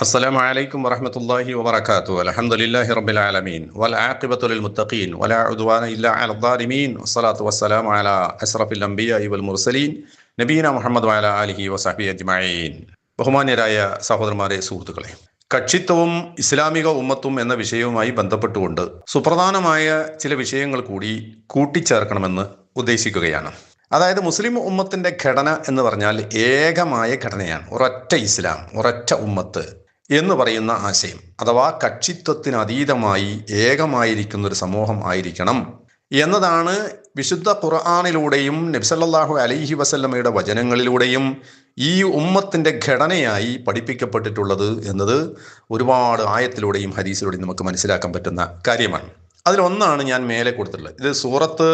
السلام عليكم ورحمة الله وبركاته الحمد لله رب العالمين والعاقبة للمتقين ولا عدوان إلا على الظالمين والصلاة والسلام على أشرف الأنبياء والمرسلين നബീന മുഹമ്മദ് വാല അലിഹി വസാഹി അജ്മഈൻ ബഹുമാന്യരായ സഹോദരന്മാരെ സുഹൃത്തുക്കളെ കക്ഷിത്വവും ഇസ്ലാമിക ഉമ്മത്തും എന്ന വിഷയവുമായി ബന്ധപ്പെട്ടുകൊണ്ട് സുപ്രധാനമായ ചില വിഷയങ്ങൾ കൂടി കൂട്ടിച്ചേർക്കണമെന്ന് ഉദ്ദേശിക്കുകയാണ് അതായത് മുസ്ലിം ഉമ്മത്തിന്റെ ഘടന എന്ന് പറഞ്ഞാൽ ഏകമായ ഘടനയാണ് ഒരൊറ്റ ഇസ്ലാം ഒരൊറ്റ ഉമ്മത്ത് എന്ന് പറയുന്ന ആശയം അഥവാ കക്ഷിത്വത്തിന് അതീതമായി ഏകമായിരിക്കുന്ന ഒരു സമൂഹം ആയിരിക്കണം എന്നതാണ് വിശുദ്ധ ഖുർആാനിലൂടെയും നബ്സല്ലാഹു അലൈഹി വസല്ലമയുടെ വചനങ്ങളിലൂടെയും ഈ ഉമ്മത്തിന്റെ ഘടനയായി പഠിപ്പിക്കപ്പെട്ടിട്ടുള്ളത് എന്നത് ഒരുപാട് ആയത്തിലൂടെയും ഹദീസിലൂടെയും നമുക്ക് മനസ്സിലാക്കാൻ പറ്റുന്ന കാര്യമാണ്. അതിലൊന്നാണ് ഞാൻ മേലെ കൊടുത്തിട്ടുള്ളത്. ഇത് സൂറത്ത്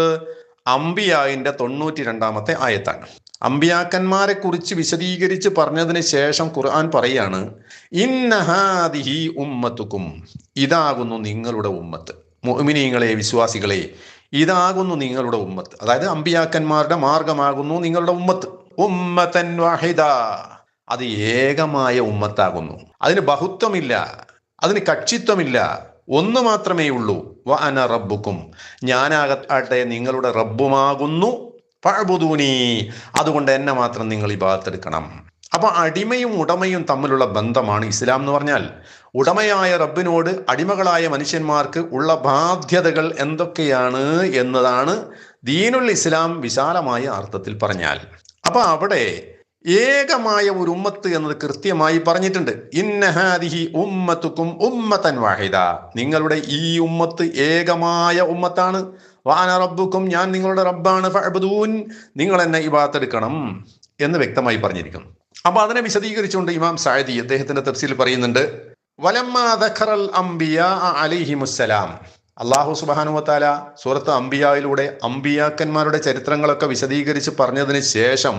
അംബിയായിന്റെ തൊണ്ണൂറ്റി രണ്ടാമത്തെ ആയത്താണ്. അമ്പിയാക്കന്മാരെ കുറിച്ച് വിശദീകരിച്ച് പറഞ്ഞതിന് ശേഷം ഖുർആൻ പറയാണ് ഇന്നഹാദിഹി ഉമ്മത്തുക്കും. ഇതാകുന്നു നിങ്ങളുടെ ഉമ്മത്ത്. മുഅ്മിനീങ്ങളെ വിശ്വാസികളെ ഇതാകുന്നു നിങ്ങളുടെ ഉമ്മത്ത്. അതായത് അമ്പിയാക്കന്മാരുടെ മാർഗമാകുന്നു നിങ്ങളുടെ ഉമ്മത്ത്. ഉമ്മത്തൻ വാഹിദ. അത് ഏകമായ ഉമ്മത്താകുന്നു. അതിന് ബഹുത്വമില്ല. അതിന് കക്ഷിത്വമില്ല. ഒന്ന് മാത്രമേ ഉള്ളൂ വ അന റബ്ബുക്കും. ഞാനാകട്ടെ നിങ്ങളുടെ റബ്ബുമാകുന്നു. പഴബുദൂനി അതുകൊണ്ട് എന്നെ മാത്രം നിങ്ങൾ ഈ ഭാഗത്തെടുക്കണം. അപ്പൊ അടിമയും ഉടമയും തമ്മിലുള്ള ബന്ധമാണ് ഇസ്ലാം എന്ന് പറഞ്ഞാൽ ഉടമയായ റബ്ബിനോട് അടിമകളായ മനുഷ്യന്മാർക്ക് ഉള്ള ബാധ്യതകൾ എന്തൊക്കെയാണ് എന്നതാണ് ദീനുൽ ഇസ്ലാം വിശാലമായ അർത്ഥത്തിൽ പറഞ്ഞാൽ. അപ്പൊ അവിടെ ഏകമായ ഒരു ഉമ്മത്ത് എന്നത് കൃത്യമായി പറഞ്ഞിട്ടുണ്ട്. ഇന്നഹാദിഹി ഉമ്മത്തുക്കും ഉമ്മത്തൻ വാഹിദ. നിങ്ങളുടെ ഈ ഉമ്മത്ത് ഏകമായ ഉമ്മത്താണ്. വാന റബ്ബുക്കും ഞാൻ നിങ്ങളുടെ റബ്ബാണ് ഫഅബ്ദൂൻ. നിങ്ങൾ എന്നെ ഇബാത്തെടുക്കണം എന്ന് വ്യക്തമായി പറഞ്ഞിരിക്കുന്നു അപ്പൊ അതിനെ വിശദീകരിച്ചുകൊണ്ട് ഇമാം സായദി അദ്ദേഹത്തിന്റെ തഫ്സീൽ പറയുന്നുണ്ട് അലിഹിമുസ്സലാം. അള്ളാഹു സുബാനുവത്താല സൂറത്ത് അംബിയായിലൂടെ അംബിയാക്കന്മാരുടെ ചരിത്രങ്ങളൊക്കെ വിശദീകരിച്ച് പറഞ്ഞതിന് ശേഷം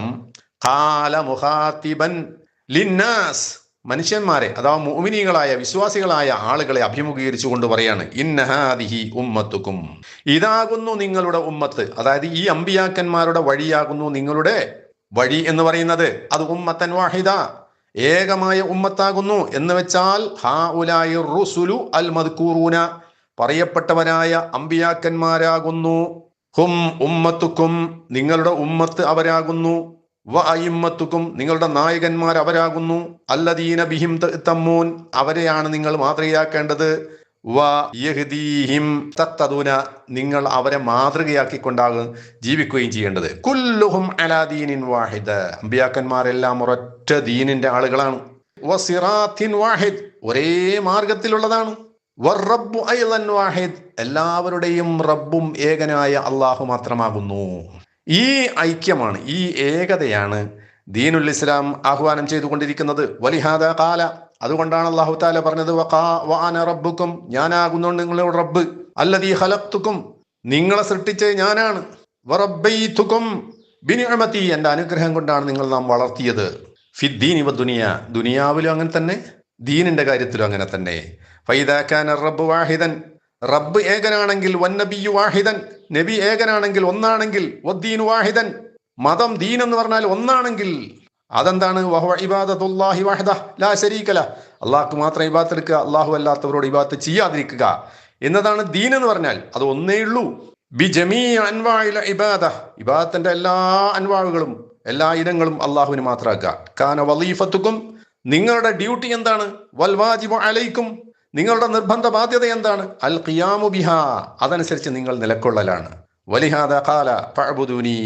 കാല മുഹാത്തിബൻ ലിന്നാസ്. മനുഷ്യന്മാരെ അഥവാ മോമിനികളായ വിശ്വാസികളായ ആളുകളെ അഭിമുഖീകരിച്ചുകൊണ്ട് പറയാണ് ഇന്നഹാദിഹി ഉമ്മത്തുക്കും. ഇതാകുന്നു നിങ്ങളുടെ ഉമ്മത്ത്. അതായത് ഈ അമ്പിയാക്കന്മാരുടെ വഴിയാകുന്നു നിങ്ങളുടെ വഴി എന്ന് പറയുന്നത്. അത് ഉമ്മത്തൻ വാഹിദ ഏകമായ ഉമ്മത്താകുന്നു. എന്ന് വെച്ചാൽ ഹാ ഉലായി റുസുലു അൽ മദ്കൂറൂന പറയപ്പെട്ടവരായ അമ്പിയാക്കന്മാരാകുന്നു. ഹും ഉമ്മത്തുക്കും നിങ്ങളുടെ ഉമ്മത്ത് അവരാകുന്നു. വ അയിമ്മത്തുക്കും നിങ്ങളുടെ നായകന്മാർ അവരാകുന്നു. അല്ലദീന ബിഹിം തമ്മൂൻ അവരെയാണ് നിങ്ങൾ മാതൃകയാക്കേണ്ടത്. വ യഹ്ദീഹിം തത്തദൂന നിങ്ങൾ അവരെ മാതൃകയാക്കിക്കൊണ്ടാകും ജീവിക്കുകയും ചെയ്യേണ്ടത്. കുല്ലുഹും അലാദീനിൻ വാഹിദ്. അമ്പിയാക്കന്മാരെല്ലാം ഒരൊറ്റ ദീനിന്റെ ആളുകളാണ്. വാഹിദ് ഒരേ മാർഗത്തിലുള്ളതാണ്. വാഹിദ് എല്ലാവരുടെയും റബ്ബും ഏകനായ അള്ളാഹു മാത്രമാകുന്നു. ഈ ഐക്യമാണ് ഈ ഏകതയാണ് ദീനുൽ ഇസ്ലാം ആഹ്വാനം ചെയ്തുകൊണ്ടിരിക്കുന്നത്. വലിഹാദ കാല അതുകൊണ്ടാണ് അള്ളാഹു താല പറഞ്ഞത് റബ്ബുക്കും ഞാനാകുന്നു നിങ്ങളുടെ റബ്ബ് അല്ലതീ ഹലത്തുക്കും നിങ്ങളെ സൃഷ്ടിച്ച് ഞാനാണ്. വറബ്ബൈത്തുക്കും ബിനിഅമതി എന്റെ അനുഗ്രഹം കൊണ്ടാണ് നിങ്ങൾ നാം വളർത്തിയത്. ഫിദ്ദീൻ ഇവ ദുനിയ ദുനിയാവിലും അങ്ങനെ തന്നെ ദീനിന്റെ കാര്യത്തിലും അങ്ങനെ തന്നെ. ഫൈദാക്കാൻ റബ്ബ് വാഹിദൻ റബ്ബ് ഏകനാണെങ്കിൽ വന്നബിയു വാഹിദൻ നബി ഏകനാണെങ്കിൽ ഒന്നാണെങ്കിൽ വദ്ദീനു വാഹിദൻ. മതം ദീൻ എന്ന് പറഞ്ഞാൽ ഒന്നാണെങ്കിൽ അതെന്താണ്? ഇബാദത്തുല്ലാഹി ലാ അള്ളാഹ്ക്ക് മാത്രം ഇബാത്ത് എടുക്കുക അള്ളാഹു അല്ലാത്തവരോട് ഇബാത്ത് ചെയ്യാതിരിക്കുക. എന്നതാണ് ദീൻ എന്ന് പറഞ്ഞാൽ അത് ഒന്നേ ഉള്ളൂ. ബി ജമീ അൻവായില ഇബാദ. ഇബാദത്തിന്റെ എല്ലാ അൻവാവുകളും എല്ലാ ഇനങ്ങളും അള്ളാഹുവിന് മാത്രമാക്കുക. കാന വലീഫത്തുക്കും നിങ്ങളുടെ ഡ്യൂട്ടി എന്താണ്? വൽവാജിബ് അലൈക്കും. നിങ്ങളുടെ നിർബന്ധ ബാധ്യത എന്താണ്? അൽ ഖിയാമു ബിഹ. അതനുസരിച്ച് നിങ്ങൾ നിലക്കൊള്ളലാണ്. വലിഹാദ കാല പഴബുദൂനി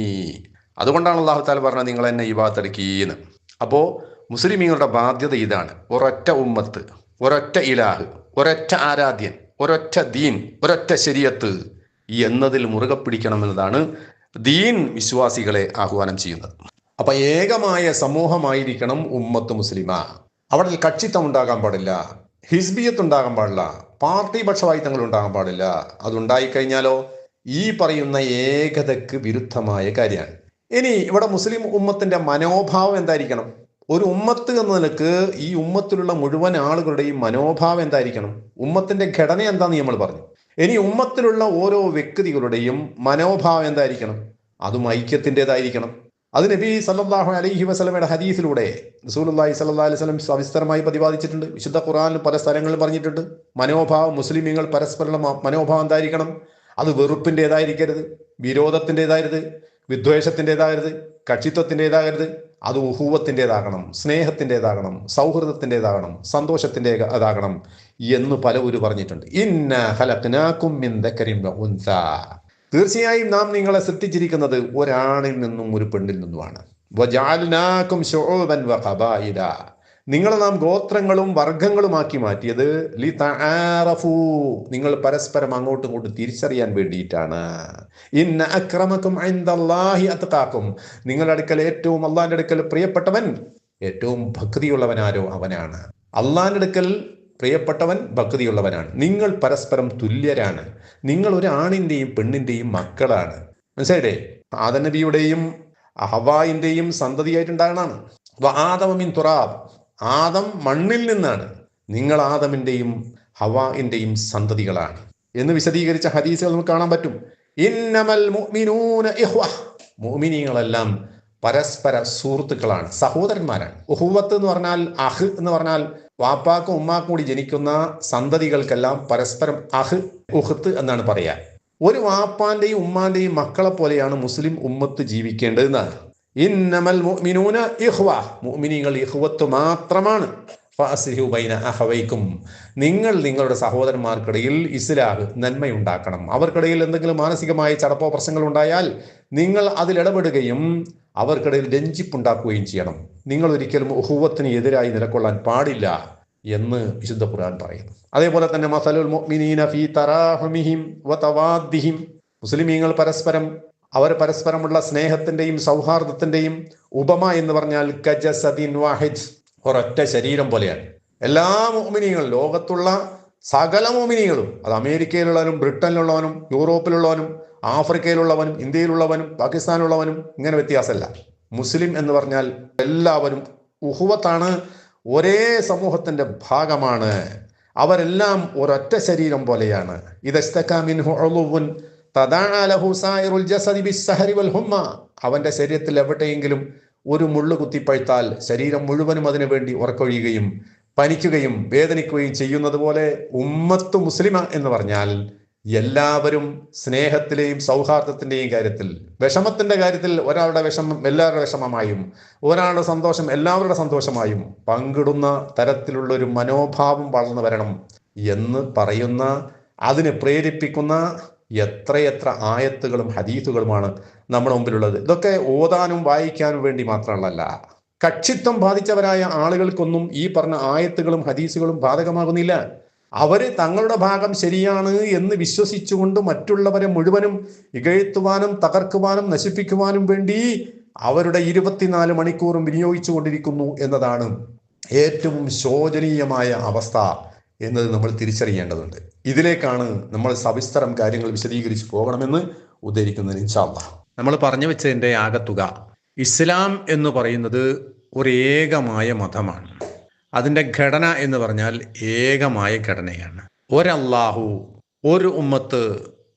അതുകൊണ്ടാണ് അള്ളാഹു താല പറഞ്ഞത് നിങ്ങൾ എന്നെ ഈ ഭാഗത്തെടുക്കീന്ന് അപ്പോൾ മുസ്ലിമീങ്ങളുടെ ബാധ്യത ഇതാണ്. ഒരൊറ്റ ഉമ്മത്ത് ഒരൊറ്റ ഇലാഹ് ഒരൊറ്റ ആരാധ്യൻ ഒരൊറ്റ ദീൻ ഒരൊറ്റ ശരീഅത്ത് എന്നതിൽ മുറുകെ പിടിക്കണമെന്നതാണ് ദീൻ വിശ്വാസികളെ ആഹ്വാനം ചെയ്യുന്നത്. അപ്പൊ ഏകമായ സമൂഹമായിരിക്കണം ഉമ്മത്ത് മുസ്ലിമ. അവിടെ കക്ഷിത്വം ഉണ്ടാകാൻ പാടില്ല. ഹിസ്ബിയത്ത് ഉണ്ടാകാൻ പാടില്ല. പാർട്ടി പക്ഷവായിത്തങ്ങൾ ഉണ്ടാകാൻ പാടില്ല. അതുണ്ടായിക്കഴിഞ്ഞാലോ ഈ പറയുന്ന ഏകതയ്ക്ക് വിരുദ്ധമായ കാര്യമാണ്. ഇനി ഇവിടെ മുസ്ലിം ഉമ്മത്തിന്റെ മനോഭാവം എന്തായിരിക്കണം? ഒരു ഉമ്മത്ത് എന്ന നിലയ്ക്ക് ഈ ഉമ്മത്തിലുള്ള മുഴുവൻ ആളുകളുടെയും മനോഭാവം എന്തായിരിക്കണം? ഉമ്മത്തിന്റെ ഘടന എന്താന്ന് നമ്മൾ പറഞ്ഞു. ഇനി ഉമ്മത്തിലുള്ള ഓരോ വ്യക്തികളുടെയും മനോഭാവം എന്തായിരിക്കണം? അതും ഐക്യത്തിന്റെതായിരിക്കണം. അത് നബി സല്ലാഹു അലൈഹി വസ്ലമയുടെ ഹദീസിലൂടെ റസൂലുള്ളാഹി സല്ലല്ലാഹു അലൈഹി വസല്ലം സവിസ്തരമായി പ്രതിപാദിച്ചിട്ടുണ്ട്. വിശുദ്ധ ഖുർആനിൽ പല സ്ഥലങ്ങളിൽ പറഞ്ഞിട്ടുണ്ട്. മനോഭാവം മുസ്ലിമീങ്ങൾ പരസ്പരം മനോഭാവം എന്തായിരിക്കണം അത് വെറുപ്പിന്റെതായിരിക്കരുത് വിരോധത്തിന്റെതാകരുത് വിദ്വേഷത്തിന്റെതാകരുത് കക്ഷിത്വത്തിന്റെതാകരുത് അത് ഉഹൂവത്തിന്റെതാകണം സ്നേഹത്തിന്റെതാകണം സൗഹൃദത്തിന്റെതാകണം സന്തോഷത്തിന്റെ അതാകണം എന്ന് പലവരും പറഞ്ഞിട്ടുണ്ട്. ഇന്ന ഹലക്നാക്കും തീർച്ചയായും നാം നിങ്ങളെ സൃഷ്ടിച്ചിരിക്കുന്നത് ഒരാണിൽ നിന്നും ഒരു പെണ്ണിൽ നിന്നുമാണ്. നിങ്ങളെ നാം ഗോത്രങ്ങളും വർഗങ്ങളുമാക്കി മാറ്റിയത് ലി നിങ്ങൾ പരസ്പരം അങ്ങോട്ടും ഇങ്ങോട്ടും തിരിച്ചറിയാൻ വേണ്ടിയിട്ടാണ്. ഇന്ന അക്രമക്കും നിങ്ങളുടെ അടുക്കൽ ഏറ്റവും അള്ളാഹിന്റെ അടുക്കൽ പ്രിയപ്പെട്ടവൻ ഏറ്റവും ഭക്തിയുള്ളവനാരോ അവനാണ്. അള്ളാഹിന്റെ അടുക്കൽ പ്രിയപ്പെട്ടവൻ ഭക്തിയുള്ളവനാണ്. നിങ്ങൾ പരസ്പരം തുല്യരാണ്. നിങ്ങൾ ഒരു ആണിന്റെയും പെണ്ണിന്റെയും മക്കളാണ്. മനസ്സിലായിട്ടേ ആദനബിയുടെയും ഹവായിന്റെയും സന്തതിയായിട്ടുണ്ടാകണമാണ് ആദമിൻ തുറാബ്. ആദം മണ്ണിൽ നിന്നാണ്. നിങ്ങൾ ആദമിന്റെയും ഹവായിന്റെയും സന്തതികളാണ്. എന്ന് വിശദീകരിച്ച ഹദീസുകൾ നമുക്ക് കാണാൻ പറ്റും. ഇന്നമൽ മുഅ്മിനീങ്ങളെല്ലാം പരസ്പര സുഹൃത്തുക്കളാണ് സഹോദരന്മാരാണ്. ഉഹുവത്ത് എന്ന് പറഞ്ഞാൽ അഹ് എന്ന് പറഞ്ഞാൽ വാപ്പാക്കും ഉമ്മാക്കും കൂടി ജനിക്കുന്ന സന്തതികൾക്കെല്ലാം പരസ്പരം അഹ് ഉഹത്ത് എന്നാണ് പറയാ. ഒരു വാപ്പാന്റെയും ഉമ്മാന്റെയും മക്കളെ പോലെയാണ് മുസ്ലിം ഉമ്മത്ത് ജീവിക്കേണ്ടതെന്നാണ് ഇന്നമൽ മുഅ്മിനൂന മുഅ്മിനീങ്ങൾ ഇഖ്വത്ത് മാത്രമാണ്. നിങ്ങൾ നിങ്ങളുടെ സഹോദരന്മാർക്കിടയിൽ ഇസ്ലാഹ് നന്മയുണ്ടാക്കണം. അവർക്കിടയിൽ എന്തെങ്കിലും മാനസികമായ ചടപ്പോ പ്രശ്നങ്ങൾ ഉണ്ടായാൽ നിങ്ങൾ അതിൽ ഇടപെടുകയും അവർക്കിടയിൽ രഞ്ജിപ്പുണ്ടാക്കുകയും ചെയ്യണം. നിങ്ങൾ ഒരിക്കലും ഉഹുവത്തിന് എതിരായി നിലകൊള്ളാൻ പാടില്ല എന്ന് വിശുദ്ധ ഖുർആൻ പറയുന്നു. അതേപോലെ തന്നെ മസലുൽ മുഅ്മിനീന ഫീ തറാഹുമിഹിം വ തവാദ്ദിഹിം. മുസ്ലിമീങ്ങൾ പരസ്പരം അവർ പരസ്പരമുള്ള സ്നേഹത്തിന്റെയും സൗഹാർദ്ദത്തിന്റെയും ഉപമ എന്ന് പറഞ്ഞാൽ കജസദിൻ വാഹിദ് ഒരൊറ്റ ശരീരം പോലെയാണ്. എല്ലാ മോമിനികളും ലോകത്തുള്ള സകല മോമിനികളും അത് അമേരിക്കയിലുള്ളവനും ബ്രിട്ടനിലുള്ളവനും യൂറോപ്പിലുള്ളവനും ആഫ്രിക്കയിലുള്ളവനും ഇന്ത്യയിലുള്ളവനും പാകിസ്ഥാനിലുള്ളവനും ഇങ്ങനെ വ്യത്യാസമല്ല. മുസ്ലിം എന്ന് പറഞ്ഞാൽ എല്ലാവരും ഉഹുവത്താണ് ഒരേ സമൂഹത്തിന്റെ ഭാഗമാണ്. അവരെല്ലാം ഒരൊറ്റ ശരീരം പോലെയാണ്. അവന്റെ ശരീരത്തിൽ എവിടെയെങ്കിലും ഒരു മുള്ളു കുത്തിപ്പഴുത്താൽ ശരീരം മുഴുവനും അതിനു വേണ്ടി ഉറക്കൊഴിയുകയും പനിക്കുകയും വേദനിക്കുകയും ചെയ്യുന്നത് പോലെ ഉമ്മത്ത് മുസ്ലിമ എന്ന് പറഞ്ഞാൽ എല്ലാവരും സ്നേഹത്തിലെയും സൗഹാർദ്ദത്തിന്റെയും കാര്യത്തിൽ വിഷമത്തിന്റെ കാര്യത്തിൽ ഒരാളുടെ വിഷമം എല്ലാവരുടെ വിഷമമായും ഒരാളുടെ സന്തോഷം എല്ലാവരുടെ സന്തോഷമായും പങ്കിടുന്ന തരത്തിലുള്ള ഒരു മനോഭാവം വളർന്നു വരണം എന്ന് പറയുന്ന അതിനെ പ്രേരിപ്പിക്കുന്ന എത്രയെത്ര ആയത്തുകളും ഹദീസുകളുമാണ് നമ്മുടെ മുമ്പിലുള്ളത്. ഇതൊക്കെ ഓതാനും വായിക്കാനും വേണ്ടി മാത്രമല്ല. കക്ഷിത്വം ബാധിച്ചവരായ ആളുകൾക്കൊന്നും ഈ പറഞ്ഞ ആയത്തുകളും ഹദീസുകളും ബാധകമാകുന്നില്ല. അവർ തങ്ങളുടെ ഭാഗം ശരിയാണ് എന്ന് വിശ്വസിച്ചുകൊണ്ട് മറ്റുള്ളവരെ മുഴുവനും ഇകഴ്ത്തുവാനും തകർക്കുവാനും നശിപ്പിക്കുവാനും വേണ്ടി അവരുടെ ഇരുപത്തിനാല് മണിക്കൂറും വിനിയോഗിച്ചുകൊണ്ടിരിക്കുന്നു എന്നതാണ് ഏറ്റവും ശോചനീയമായ അവസ്ഥ എന്നത് നമ്മൾ തിരിച്ചറിയേണ്ടതുണ്ട്. ഇതിലേക്കാണ് നമ്മൾ സവിസ്തരം കാര്യങ്ങൾ വിശദീകരിച്ച് പോകണമെന്ന് ഉദ്ധരിക്കുന്നത് ഇൻഷാല്ല നമ്മൾ പറഞ്ഞു വെച്ചതിന്റെ ആകത്തുക. ഇസ്ലാം എന്ന് പറയുന്നത് ഒരു ഏകമായ മതമാണ്. അതിന്റെ ഘടന എന്ന് പറഞ്ഞാൽ ഏകമായ ഘടനയാണ്. ഒരല്ലാഹു ഒരു ഉമ്മത്ത്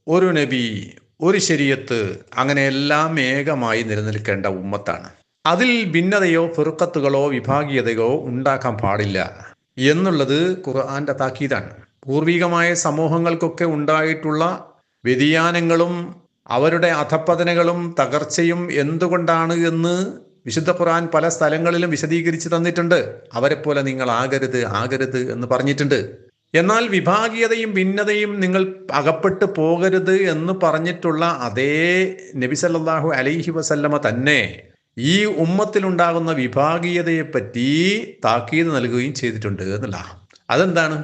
ഒരു നബി ഒരു ശരീരത്ത് അങ്ങനെ എല്ലാം ഏകമായി നിലനിൽക്കേണ്ട ഉമ്മത്താണ്. അതിൽ ഭിന്നതയോ പെറുക്കത്തുകളോ വിഭാഗീയതയോ ഉണ്ടാക്കാൻ പാടില്ല എന്നുള്ളത് ഖുർആന്റെ താക്കീതാണ്. പൂർവികമായ സമൂഹങ്ങൾക്കൊക്കെ ഉണ്ടായിട്ടുള്ള വ്യതിയാനങ്ങളും അവരുടെ അധപ്പതനകളും തകർച്ചയും എന്തുകൊണ്ടാണ് എന്ന് വിശുദ്ധ ഖുർആൻ പല സ്ഥലങ്ങളിലും വിശദീകരിച്ച് തന്നിട്ടുണ്ട്. അവരെ പോലെ നിങ്ങൾ ആകരുത് ആകരുത് എന്ന് പറഞ്ഞിട്ടുണ്ട്. എന്നാൽ വിഭാഗീയതയും ഭിന്നതയും നിങ്ങൾ അകപ്പെട്ട് പോകരുത് എന്ന് പറഞ്ഞിട്ടുള്ള അതേ നബി സല്ലല്ലാഹു അലൈഹി വസല്ലമ തന്നെ ഈ ഉമ്മത്തിലുണ്ടാകുന്ന വിഭാഗീയതയെ പറ്റി താക്കീത് നൽകുകയും ചെയ്തിട്ടുണ്ട് എന്നുള്ള അതെന്താണ്?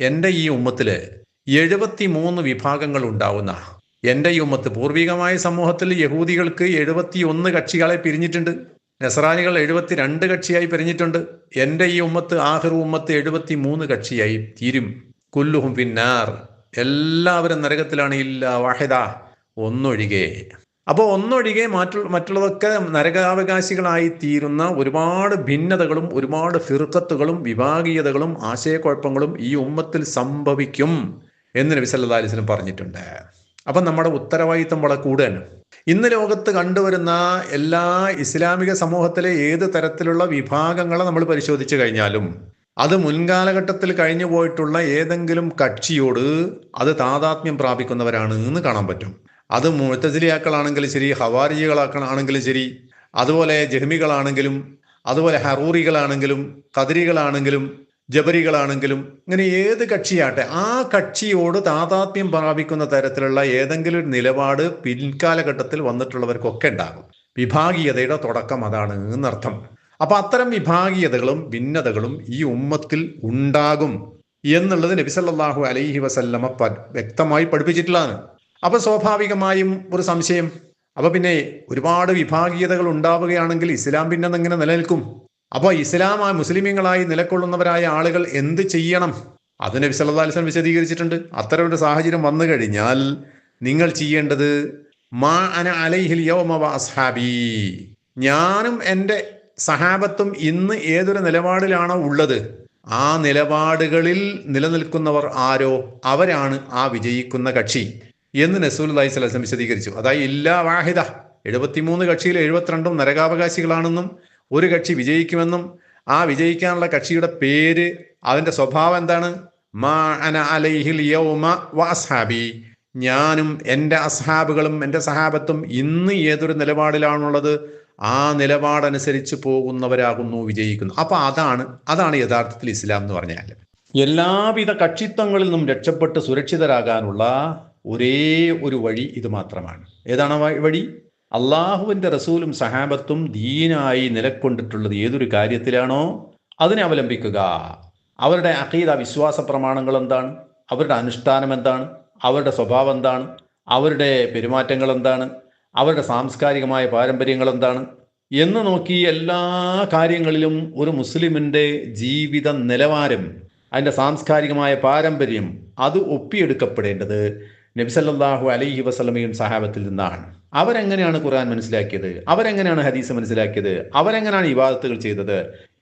എന്റെ അലാ ഈ ഉമ്മത്തിൽ എഴുപത്തി മൂന്ന് വിഭാഗങ്ങൾ ഉണ്ടാവുന്ന എന്റെ യുമത്ത് പൂർവികമായ സമൂഹത്തിൽ യഹൂദികൾക്ക് എഴുപത്തി ഒന്ന് കക്ഷികളെ പിരിഞ്ഞിട്ടുണ്ട്. നസറാനികൾ എഴുപത്തിരണ്ട് കക്ഷിയായി പിരിഞ്ഞിട്ടുണ്ട്. എന്റെ ഈ ഉമ്മത്ത് ആഹ്റു ഉമ്മത്ത് എഴുപത്തി മൂന്ന് കക്ഷിയായി തീരും. കുല്ലുഹും പിന്നാർ എല്ലാവരും നരകത്തിലാണ്. ഇല്ല വാഹിദ. ഒന്നൊഴികെ. അപ്പോൾ ഒന്നൊഴികെ മറ്റു മറ്റുള്ളതൊക്കെ നരകാവകാശികളായി തീരുന്ന ഒരുപാട് ഭിന്നതകളും ഒരുപാട് ഫിർക്കത്തുകളും വിഭാഗീയതകളും ആശയക്കുഴപ്പങ്ങളും ഈ ഉമ്മത്തിൽ സംഭവിക്കും എന്ന് നബി സല്ലാ അലൈഹി വസല്ലം പറഞ്ഞിട്ടുണ്ട്. അപ്പം നമ്മുടെ ഉത്തരവാദിത്തം വളരെ കൂടുതലാണ്. ഇന്ന് ലോകത്ത് കണ്ടുവരുന്ന എല്ലാ ഇസ്ലാമിക സമൂഹത്തിലെ ഏത് തരത്തിലുള്ള വിഭാഗങ്ങളെ നമ്മൾ പരിശോധിച്ചു കഴിഞ്ഞാലും അത് മുൻകാലഘട്ടത്തിൽ കഴിഞ്ഞു പോയിട്ടുള്ള ഏതെങ്കിലും കക്ഷിയോട് അത് താതാത്മ്യം പ്രാപിക്കുന്നവരാണ് എന്ന് കാണാൻ പറ്റും. അത് മുഴത്തജിലിയാക്കളാണെങ്കിലും ശരി ഹവാരിജികളാക്കണാണെങ്കിലും ശരി അതുപോലെ ജഹ്മികളാണെങ്കിലും അതുപോലെ ഹറൂറികളാണെങ്കിലും കതിരികളാണെങ്കിലും ജബരികളാണെങ്കിലും ഇങ്ങനെ ഏത് കക്ഷിയാട്ടെ ആ കക്ഷിയോട് താതാത്മ്യം പ്രാപിക്കുന്ന തരത്തിലുള്ള ഏതെങ്കിലും ഒരു നിലപാട് പിൻകാലഘട്ടത്തിൽ വന്നിട്ടുള്ളവർക്കൊക്കെ ഉണ്ടാകും. വിഭാഗീയതയുടെ തുടക്കം അതാണ് എന്നർത്ഥം. അപ്പൊ അത്തരം വിഭാഗീയതകളും ഭിന്നതകളും ഈ ഉമ്മത്തിൽ ഉണ്ടാകും എന്നുള്ളത് നബിസല്ലാഹു അലൈഹി വസല്ലമ വ്യക്തമായി പഠിപ്പിച്ചിട്ടുള്ളതാണ്. അപ്പൊ സ്വാഭാവികമായും ഒരു സംശയം. അപ്പൊ പിന്നെ ഒരുപാട് വിഭാഗീയതകൾ ഉണ്ടാവുകയാണെങ്കിൽ ഇസ്ലാം പിന്നെ എങ്ങനെ നിലനിൽക്കും? അപ്പോൾ ഇസ്ലാമായി മുസ്ലിമീങ്ങളായി നിലകൊള്ളുന്നവരായ ആളുകൾ എന്ത് ചെയ്യണം? അത് നബി വിശദീകരിച്ചിട്ടുണ്ട്. അത്തരം ഒരു സാഹചര്യം വന്നു കഴിഞ്ഞാൽ നിങ്ങൾ ചെയ്യേണ്ടത് മാ അന അലൈഹിൽ അസ്ഹാബി. ഞാനും എന്റെ സഹാബത്തും ഇന്ന് ഏതൊരു നിലപാടിലാണോ ഉള്ളത്? ആ നിലപാടുകളിൽ നിലനിൽക്കുന്നവർ ആരോ? അവരാണ് ആ വിജയിക്കുന്ന കക്ഷി എന്ന് നസൂൽ അലൈഹി സ്വലം വിശദീകരിച്ചു. അതായത് ഇല്ലാ വാഹിദ. എഴുപത്തിമൂന്ന് കക്ഷിയിൽ എഴുപത്തിരണ്ടും നരകാവകാശികളാണെന്നും ഒരു കക്ഷി വിജയിക്കുമെന്നും ആ വിജയിക്കാനുള്ള കക്ഷിയുടെ പേര് അതിന്റെ സ്വഭാവം എന്താണ്? മാ അന ഞാനും എന്റെ അസ്ഹാബുകളും എന്റെ സഹാബത്തും ഇന്ന് ഏതൊരു നിലപാടിലാണുള്ളത് ആ നിലപാടനുസരിച്ച് പോകുന്നവരാകുന്നു വിജയിക്കുന്നു. അപ്പൊ അതാണ് അതാണ് യഥാർത്ഥത്തിൽ ഇസ്ലാം എന്ന് പറഞ്ഞാൽ. എല്ലാവിധ കക്ഷിത്വങ്ങളിൽ നിന്നും രക്ഷപ്പെട്ട് സുരക്ഷിതരാകാനുള്ള ഒരേ ഒരു വഴി ഇത് മാത്രമാണ്. ഏതാണ് വഴി? അള്ളാഹുവിന്റെ റസൂലും സഹാബത്തും ദീനായി നിലക്കൊണ്ടിട്ടുള്ളത് ഏതൊരു കാര്യത്തിലാണോ അതിനെ അവലംബിക്കുക. അവരുടെ അഖീദ വിശ്വാസ പ്രമാണങ്ങൾ എന്താണ്? അവരുടെ അനുഷ്ഠാനം എന്താണ്? അവരുടെ സ്വഭാവം എന്താണ്? അവരുടെ പെരുമാറ്റങ്ങൾ എന്താണ്? അവരുടെ സാംസ്കാരികമായ പാരമ്പര്യങ്ങൾ എന്താണ്? എന്ന് നോക്കി എല്ലാ കാര്യങ്ങളിലും ഒരു മുസ്ലിമിന്റെ ജീവിത നിലവാരം അതിന്റെ സാംസ്കാരികമായ പാരമ്പര്യം അത് ഒപ്പിയെടുക്കപ്പെടേണ്ടത് നബിസല്ലാഹു അലൈഹി വസ്ലമയും സഹാബത്തിൽ നിന്നാണ്. അവരെങ്ങനെയാണ് ഖുർആൻ മനസ്സിലാക്കിയത്? അവരെങ്ങനെയാണ് ഹദീസ് മനസ്സിലാക്കിയത്? അവരെങ്ങനെയാണ് ഇവാദത്തുകൾ ചെയ്തത്?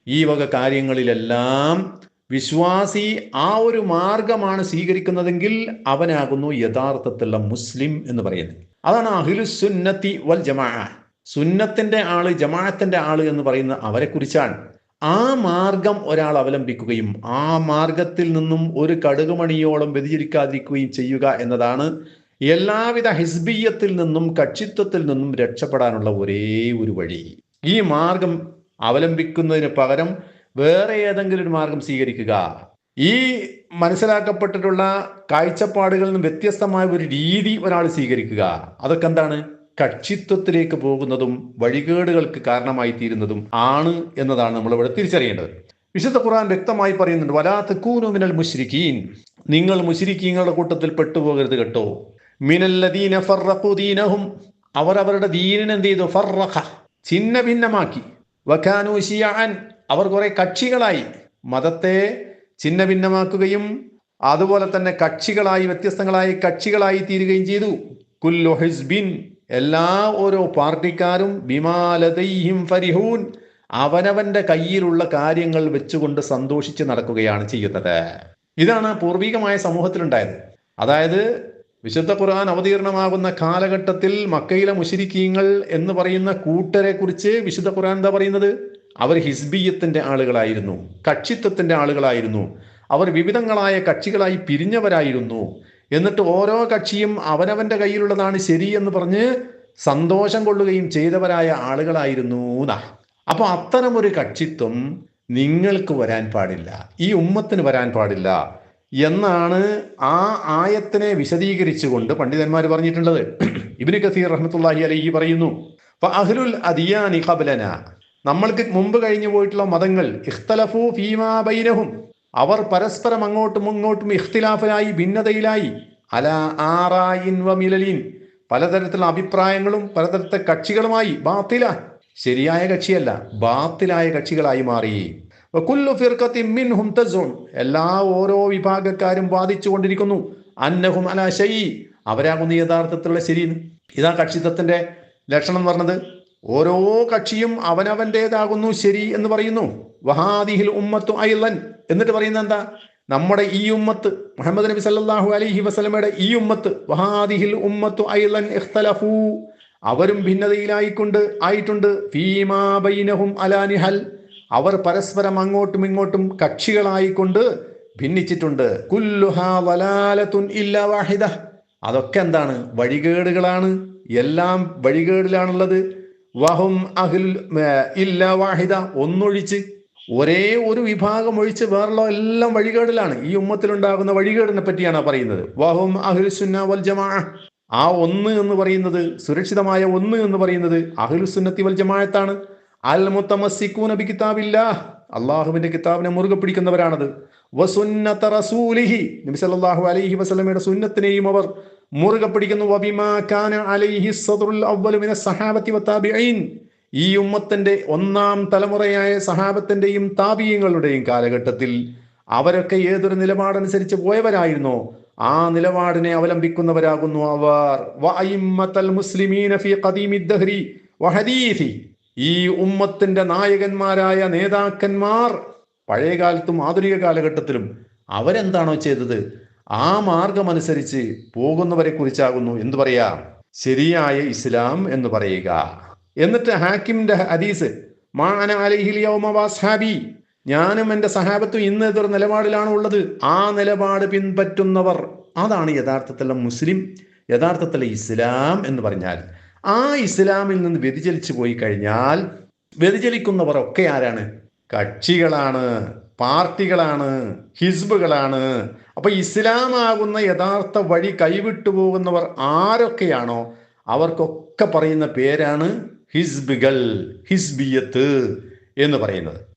ഈ വക കാര്യങ്ങളിലെല്ലാം വിശ്വാസി ആ ഒരു മാർഗമാണ് സ്വീകരിക്കുന്നതെങ്കിൽ അവനാകുന്നു യഥാർത്ഥത്തിലുള്ള മുസ്ലിം എന്ന് പറയുന്നത്. അതാണ് അഹിലു സുന്നത്തി വൽ ജമാ സുന്നത്തിന്റെ ആൾ ജമാഅത്തിന്റെ ആൾ എന്ന് പറയുന്ന അവരെ കുറിച്ചാണ് ആ മാർഗം ഒരാൾ അവലംബിക്കുകയും ആ മാർഗത്തിൽ നിന്നും ഒരു കടുകുമണിയോളം വ്യതിചരിക്കാതിരിക്കുകയും ചെയ്യുക എന്നതാണ് എല്ലാവിധ ഹിസ്ബീയത്തിൽ നിന്നും കക്ഷിത്വത്തിൽ നിന്നും രക്ഷപ്പെടാനുള്ള ഒരേ ഒരു വഴി. ഈ മാർഗം അവലംബിക്കുന്നതിന് പകരം വേറെ ഏതെങ്കിലും ഒരു മാർഗം സ്വീകരിക്കുക. ഈ മനസ്സിലാക്കപ്പെട്ടിട്ടുള്ള കാഴ്ചപ്പാടുകളിൽ നിന്നും വ്യത്യസ്തമായ ഒരു രീതി ഒരാൾ സ്വീകരിക്കുക. അതൊക്കെ എന്താണ്? കക്ഷിത്വത്തിലേക്ക് പോകുന്നതും വഴികേടുകൾക്ക് കാരണമായി തീരുന്നതും ആണ് എന്നതാണ് നമ്മൾ ഇവിടെ തിരിച്ചറിയേണ്ടത്. വിശുദ്ധ ഖുർആൻ വ്യക്തമായി പറയുന്നുണ്ട് വലാത്ത് കൂനുമിനൽ മുഷ്രിഖീൻ നിങ്ങൾ മുശ്രിക്കീങ്ങളുടെ കൂട്ടത്തിൽ പെട്ടുപോകരുത് കേട്ടോ. മിനല്ലദീന ഫർറഖുദീനഹും അവർ അവരുടെ ദീനിനെ എന്ത് ചെയ്തു? ഫറഖ ഛിന്ന ഭിന്നമാക്കി വഖാനു ഷിയാൻ അവർ കുറെ കക്ഷികളായി. മതത്തെ ഛിന്ന ഭിന്നമാക്കുകയും അതുപോലെ തന്നെ കക്ഷികളായി വ്യത്യസ്തങ്ങളായി കക്ഷികളായി തീരുകയും ചെയ്തു. കുല്ലു ഹിസ്ബിൻ എല്ലാ ഓരോ പാർട്ടിക്കാരും ബിമാലതയും ഫരിഹൂൻ അവനവന്റെ കയ്യിലുള്ള കാര്യങ്ങൾ വെച്ചുകൊണ്ട് സന്തോഷിച്ച് നടക്കുകയാണ് ചെയ്യുന്നത്. ഇതാണ് പൂർവികമായ സമൂഹത്തിലുണ്ടായത്. അതായത് വിശുദ്ധ ഖുർആൻ അവതീർണമാകുന്ന കാലഘട്ടത്തിൽ മക്കയിലെ മുഷിരിക്കീങ്ങൾ എന്ന് പറയുന്ന കൂട്ടരെ കുറിച്ച് വിശുദ്ധ ഖുർആൻ എന്താ പറയുന്നത്? അവർ ഹിസ്ബിയത്തിന്റെ ആളുകളായിരുന്നു കക്ഷിത്വത്തിന്റെ ആളുകളായിരുന്നു. അവർ വിവിധങ്ങളായ കക്ഷികളായി പിരിഞ്ഞവരായിരുന്നു. എന്നിട്ട് ഓരോ കക്ഷിയും അവനവന്റെ കയ്യിലുള്ളതാണ് ശരി എന്ന് പറഞ്ഞ് സന്തോഷം കൊള്ളുകയും ചെയ്തവരായ ആളുകളായിരുന്നു എന്നാ അപ്പൊ അത്തരമൊരു കക്ഷിത്വം നിങ്ങൾക്ക് വരാൻ പാടില്ല. ഈ ഉമ്മത്തിന് വരാൻ പാടില്ല. എന്നാണ് ആ ആയത്തിനെ വിശദീകരിച്ചുകൊണ്ട് പണ്ഡിതന്മാർ പറഞ്ഞിട്ടുള്ളത്. ഇബിന് കസീർ റഹ്മത്തുള്ളാഹി അലഹി പറയുന്നു അഹ്ലുൽ അദിയാനി ഖബലന. നമ്മൾക്ക് മുമ്പ് കഴിഞ്ഞു പോയിട്ടുള്ള മതങ്ങൾ ഇഖ്തലഫു ഫീമാ ബൈനഹും. അവർ പരസ്പരം അങ്ങോട്ടും ഇങ്ങോട്ടും ഇഖ്തിലാഫിലായി ഭിന്നതയിലായി. അല ആറായിൻ വമിലലിൻ പലതരത്തിലുള്ള അഭിപ്രായങ്ങളും പലതരത്തെ കക്ഷികളുമായി ബാത്തില. ശരിയായ കക്ഷിയല്ല ബാത്തിലായ കക്ഷികളായി മാറി. വകുല്ലു ഫിർഖത്തിൻ മിൻഹും തസ്ഉം എല്ലാ ഓരോ വിഭാഗക്കാരും വാദിച്ചു കൊണ്ടിരിക്കുന്നു അന്നഹും അല ഷൈ അവരാകുന്നു യഥാർത്ഥത്തിലുള്ള ശരി ഇതാ കക്ഷിത്വത്തിന്റെ ലക്ഷണം എന്ന് പറഞ്ഞത്. ഓരോ കക്ഷിയും അവനവന്റെതാകുന്നു ശരി എന്ന് പറയുന്നു. വഹാദിഹിൽ ഉമ്മത്തു ഐലൻ. എന്നിട്ട് പറയുന്നത് എന്താ? നമ്മുടെ ഈ ഉമ്മത്ത് മുഹമ്മദ് നബി സല്ലാഹു അലൈഹി വസ്ലമയുടെ ഈ ഉമ്മത്ത് വഹാദിഹിൽ ഉമ്മത്തു ഐലൻ ഇഖ്തലഫു. അവരും ഭിന്നതയിലായിക്കൊണ്ട് ആയിട്ടുണ്ട്. ഫീമാ ബൈനഹും അലാനിഹൽ അവർ പരസ്പരം അങ്ങോട്ടും ഇങ്ങോട്ടും കക്ഷികളായിക്കൊണ്ട് ഭിന്നിച്ചിട്ടുണ്ട്. കുല്ലുഹാ വലാലത്തുൻ ഇല്ല വാഹിദ. അതൊക്കെ എന്താണ്? വഴികേടുകളാണ്. എല്ലാം വഴികേടിലാണുള്ളത്. വഹും അഹിൽ ഇല്ല വാഹിദ. ഒന്നൊഴിച്ച് ഒരേ ഒരു വിഭാഗം ഒഴിച്ച് വേറുള്ള എല്ലാം വഴികേടിലാണ്. ഈ ഉമ്മത്തിലുണ്ടാകുന്ന വഴികേടിനെ പറ്റിയാണ് പറയുന്നത്. വഹും അഹിൽ സുന്ന വൽ ജമാ. ആ ഒന്ന് എന്ന് പറയുന്നത് സുരക്ഷിതമായ ഒന്ന് എന്ന് പറയുന്നത് അഹിൽ സുന്നത്തി വൽ ജമാഅത്താണ് അൽ മുത്തമസ്സിക്കൂന ബി കിതാബില്ല അള്ളാഹുവിന്റെ കിതാബിനെ മുറുകെ പിടിക്കുന്നവരാണത്. വസുന്നത റസൂലിഹി. നബി സല്ലല്ലാഹു അലൈഹി വസല്ലമയുടെ സുന്നത്തിനെയും അവർ മുറുകെ പിടിക്കുന്നു. വബിമാ കാന അലൈഹി സദറുൽ അവ്വലു മിന സഹാബത്തി വതാബിഈൻ. ഈ ഉമ്മത്തിന്റെ ഒന്നാം തലമുറയായ സഹാബത്തിന്റെയും താപീയങ്ങളുടെയും കാലഘട്ടത്തിൽ അവരൊക്കെ ഏതൊരു നിലപാടനുസരിച്ച് പോയവരായിരുന്നോ ആ നിലപാടിനെ അവലംബിക്കുന്നവരാകുന്നു അവർ. മുസ്ലിമീന ഫീ ഖദീമി ദഹ്രി വഹദീഥി ഈ ഉമ്മത്തിന്റെ നായകന്മാരായ നേതാക്കന്മാർ പഴയ കാലത്തും ആധുനിക കാലഘട്ടത്തിലും അവരെന്താണോ ചെയ്തത്? ആ മാർഗമനുസരിച്ച് പോകുന്നവരെ കുറിച്ചാകുന്നു. എന്തു പറയാ? ശരിയായ ഇസ്ലാം എന്ന് പറയുക. എന്നിട്ട് ഹാക്കിമിന്റെ ഹദീസ് മാന ഞാനും എന്റെ സഹാബത്തും ഇന്ന് ഇതൊരു നിലപാടിലാണ് ഉള്ളത്. ആ നിലപാട് പിൻപറ്റുന്നവർ അതാണ് യഥാർത്ഥത്തിലുള്ള മുസ്ലിം യഥാർത്ഥത്തിലെ ഇസ്ലാം എന്ന് പറഞ്ഞാൽ. ആ ഇസ്ലാമിൽ നിന്ന് വ്യതിചലിച്ചു പോയി കഴിഞ്ഞാൽ വ്യതിചലിക്കുന്നവർ ഒക്കെ ആരാണ്? കക്ഷികളാണ് പാർട്ടികളാണ് ഹിസ്ബുകളാണ്. അപ്പൊ ഇസ്ലാമാകുന്ന യഥാർത്ഥ വഴി കൈവിട്ടു പോകുന്നവർ ആരൊക്കെയാണോ? അവർക്കൊക്കെ പറയുന്ന പേരാണ് ഹിസ്ബുകൾ ഹിസ്ബിയത്ത് എന്ന് പറയുന്നത്.